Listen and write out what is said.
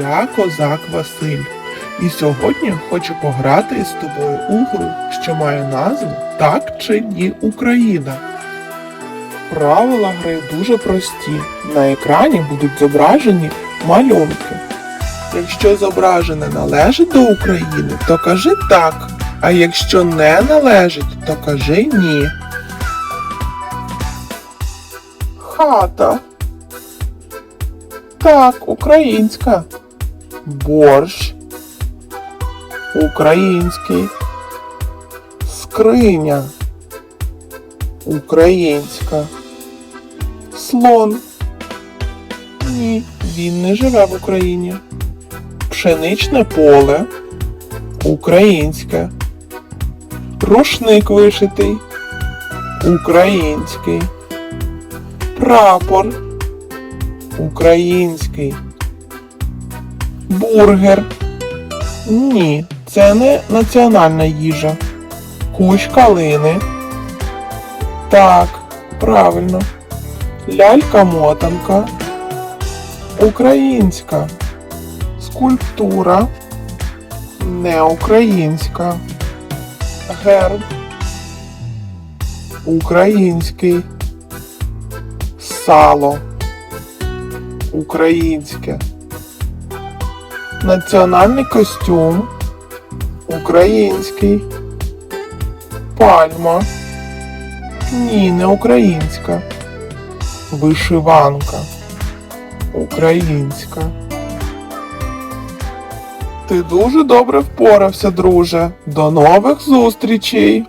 я козак Василь. І сьогодні хочу пограти із тобою у гру, що має назву Так чи ні Україна. Правила гри дуже прості. На екрані будуть зображені малюнки. Якщо зображене належить до України, то кажи так. А якщо не належить, то кажи ні. Хата. Так, українська. Борщ. Український. Скриня. Українська. Слон. Ні, він не живе в Україні. Пшеничне поле. Українське. Рушник вишитий. Український. Прапор. Український. Бургер. Ні, це не національна їжа. Кущ калини. Так, правильно. Лялька-мотанка. Українська. Скульптура. Не українська. Герб. Український. Сало. Українське. Національний костюм. Український. Пальма. Ні, не українська. Вишиванка. Українська. Ти дуже добре впорався, друже. До нових зустрічей!